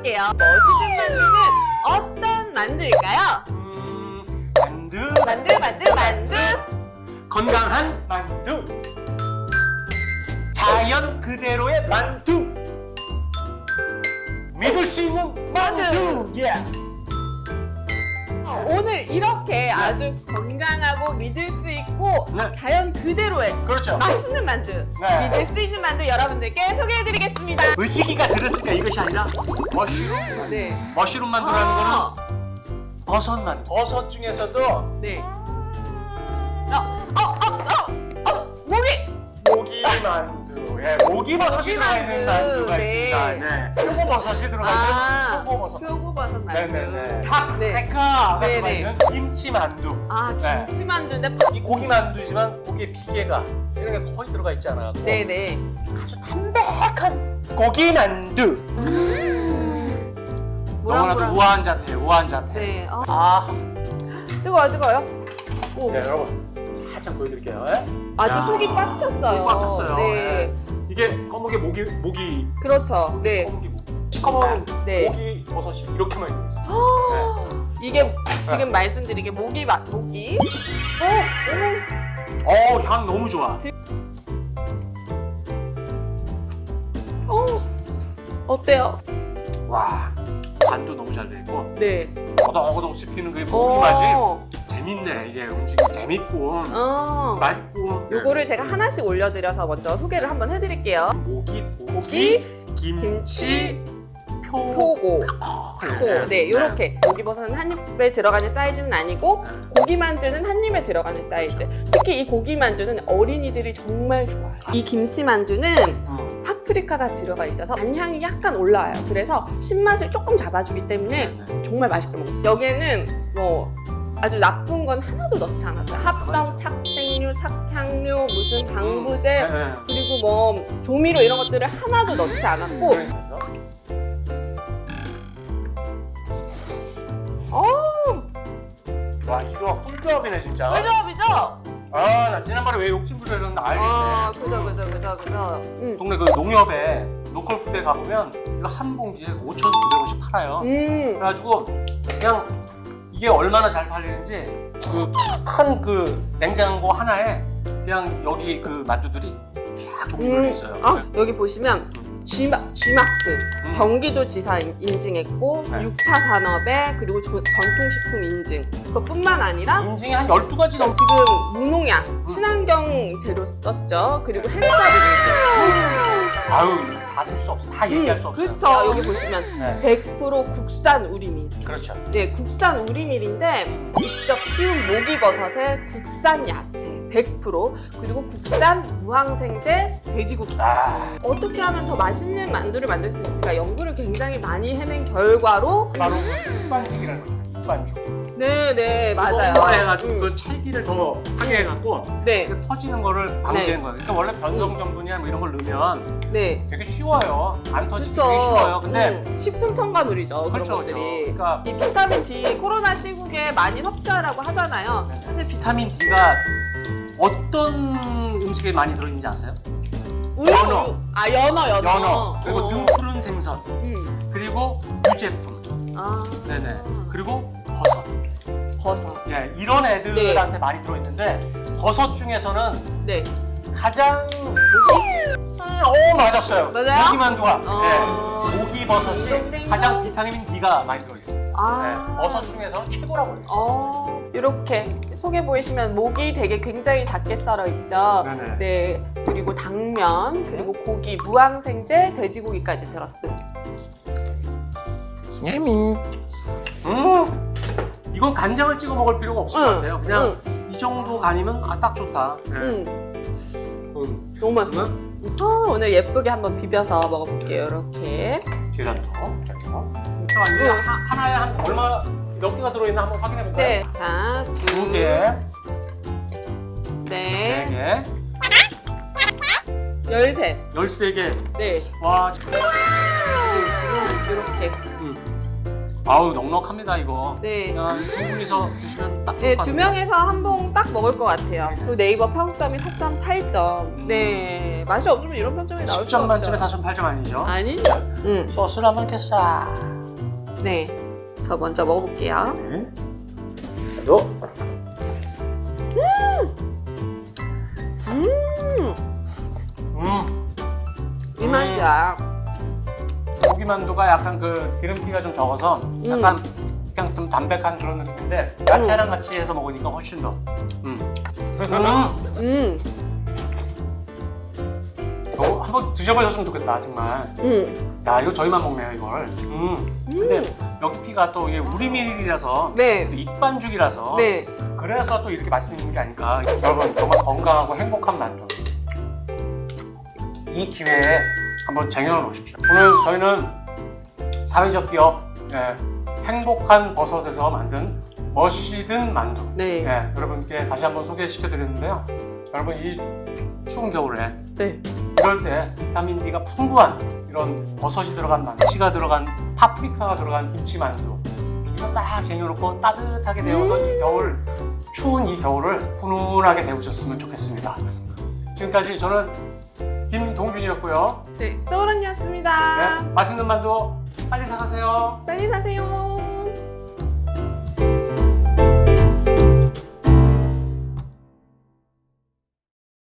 볼게요. 멋있는 만두는 어떤 만두일까요? 음, 만두. 만두, 만두, 만두. 건강한 만두. 자연 그대로의 만두. 믿을 수 있는 만두. 만두. 예. 오늘 이렇게 아주 건강하고 믿을 수 있고 네. 자연 그대로의 그렇죠. 맛있는 만두, 네. 믿을 수 있는 만두 여러분들께 소개해드리겠습니다. 의식이가 들었으니까 이것이 아니라 머쉬룸. 네. 머쉬룸 만두라는 아, 거는 버섯 만두. 버섯 중에서도 네. 어, 어, 어, 어, 예, 모기 버섯이 들어가 있는 만두. 만두가 네. 있습니다. 네. 표고 버섯이 들어가 아, 있는 표고 버섯. 표고버섯 만두. 네네네. 네. 파프리카가 네, 들어가 네. 있는 김치 만두. 아, 네. 김치 만두인데 파... 이 고기 만두지만 고기의 비계가 이런 게 거의 들어가 있잖아요. 네네. 아주 담백한 고기 만두. 너무나도 모락모락. 우아한 자태, 우아한 자태. 네. 어, 아, 뜨거워, 뜨거워요. 오, 네 여러분 살짝 보여드릴게요. 예? 아주 야. 속이 꽉 찼어요. 꽉 찼어요. 네. 예. 이게 검은게 모기 모기 그렇죠. 네. 검은게 모기. 시커먼 네. 모기 버섯이 이렇게만 있는 있어요. 이게 지금 말씀드린 게 모기 맛, 모기. 오, 어, 향 너무 좋아. 오, 오. 어때요? 와, 간도 너무 잘 돼 있고 네. 오독오독 씹히는 그 모기 맛이 오. 재밌네. 이게 음식이 재밌고 어. 맛있고. 네. 요거를 제가 하나씩 올려드려서 먼저 소개를 한번 해드릴게요. 모기, 고기, 김치, 표. 표고, 네, 코. 네, 요렇게. 고기버섯은 한 입에 들어가는 사이즈는 아니고 고기만두는 한 입에 들어가는 사이즈. 특히 이 고기만두는 어린이들이 정말 좋아해요. 이 김치만두는 음. 파프리카가 들어가 있어서 단향이 약간 올라와요. 그래서 신맛을 조금 잡아주기 때문에 네. 정말 맛있게 먹었어요. 여기에는 뭐 아주 나쁜 건 하나도 넣지 않았어요. 합성, 착색류, 착향료, 무슨 방부제, 네, 네. 그리고 뭐 조미료 이런 것들을 하나도 넣지 않았고 어, 와 이거 꿀조합이네 진짜. 꿀조합이죠? 아 나 지난번에 왜 욕심 부렸는지 알겠네. 아, 그죠, 그죠, 그죠, 그죠. 음. 동네 그 농협에 로컬 푸드에 가보면 이거 한 봉지에 5,900원씩 팔아요. 음. 그래가지고 그냥 이게 얼마나 잘 팔리는지 그큰그 냉장고 하나에 그냥 여기 그 만두들이 쫙 종류별로 음. 있어요. 아, 여기 보시면 G마, G마크 음. 경기도 지사 인- 인증했고 네. 6차 산업에 그리고 조- 전통식품 인증 그것뿐만 아니라 인증이 한 12가지 넘 지금 무농약 친환경 재료 썼죠 그리고 햄버거 인증 아유 다 쓸 수 없어. 다 얘기할 수 없어요. 그렇죠 여기 보시면 네. 100% 국산 우리밀 그렇죠. 네 국산 우리밀인데 직접 키운 모기버섯의 국산 야채 100% 그리고 국산 무항생제 돼지고기까지 아. 어떻게 하면 더 맛있는 만두를 만들 수 있을까 연구를 굉장히 많이 해낸 결과로 바로 흑반죽이라는 거예요. 흑반죽. 네 네 맞아요 이거 해가지고 음, 그 찰기를 더 하게 해갖고 네, 이게 터지는 거를 방지하는 네. 거예요. 그러니까 원래 변성 전분이나 뭐 이런 걸 넣으면 네 되게 쉬워요. 안 터지기 되게 쉬워요. 근데 음, 식품 첨가물이죠 그런 그렇죠, 그렇죠. 것들이 그러니까 이 비타민 D 코로나 시국에 많이 섭취하라고 하잖아요 네. 사실 비... 비타민 D가 어떤 음식에 많이 들어있는지 아세요? 우유, 연어. 아 연어 연어 연어 그리고 어. 등 푸른 생선 음. 그리고 유제품 아 네네 그리고 버섯 예 이런 애들한테 많이 들어있는데 버섯 중에서는 네 가장 음, 오 맞았어요 맞아요? 고기만두가 어. 네. 고기 버섯이. 가장 비타민 D가 많이 들어있어요 아. 네. 버섯 중에서는 최고라고 해요 어, 이렇게 속에 보이시면 목이 되게 굉장히 작게 썰어 있죠. 네네. 네. 그리고 당면, 그리고 고기, 무항생제, 돼지고기까지 들었어요. 음 이건 간장을 찍어 먹을 필요가 없을 것 응, 같아요 그냥 이 정도 간이면 아 딱 좋다 네. 응, 음. 너무 맛있어. 그러면 어, 오늘 예쁘게 한번 비벼서 먹어볼게요. 이렇게. 계란도 이렇게 자 이게 응. 하- 하나에 한 얼마 몇 개가 들어있나 한번 확인해 볼까요? 네. 자, 두, 두 개, 네, 네 개, 열셋. 열세 개. 네. 와, 지금 이렇게. 음. 아우 넉넉합니다 이거. 네. 그냥 두 분이서 드시면 딱. 네, 두. 명에서 한 봉 딱 먹을 것 같아요. 그리고 네이버 평점이 4.8점. 네, 맛이 없으면 이런 평점이 나올 수가 10점 만점에 없죠. 4.8점 아니죠? 아니죠. 음, 소스를 한번 이렇게 싹. 네. 저 먼저 먹어볼게요. 네. 또. 음, 음. 이 맛이야. 고기 만두가 약간 그 기름기가 좀 적어서 약간 그냥 좀 담백한 그런 느낌인데 야채랑 같이 해서 먹으니까 훨씬 더. 음. 음. 음, 이거 한번 드셔보셨으면 좋겠다 정말. 음, 야 이거 저희만 먹네요 이걸. 음. 근데 여기 피가 또 이게 우리 밀이라서 네. 또 익반죽이라서 네. 그래서 또 이렇게 맛있는 게 아닐까. 여러분 정말 건강하고 행복한 만두. 이 기회에 한번 쟁여놓 으십시오 오늘 저희는 사회적 기업 예, 행복한 버섯에서 만든 멋있는 만두. 네. 예, 여러분께 다시 한번 소개시켜드렸는데요. 여러분 이 추운 겨울에 네. 이럴 때 비타민 D가 풍부한 이런 버섯이 들어간 만두, 치가 들어간 파프리카가 들어간 김치 만두 이거 딱 쟁여놓고 따뜻하게 데워서 이 겨울 추운 이 겨울을 훈훈하게 데우셨으면 좋겠습니다. 지금까지 저는 김동균이었고요. 네. 소울 언니였습니다. 네, 맛있는 만두 빨리 사가세요. 빨리 사세요.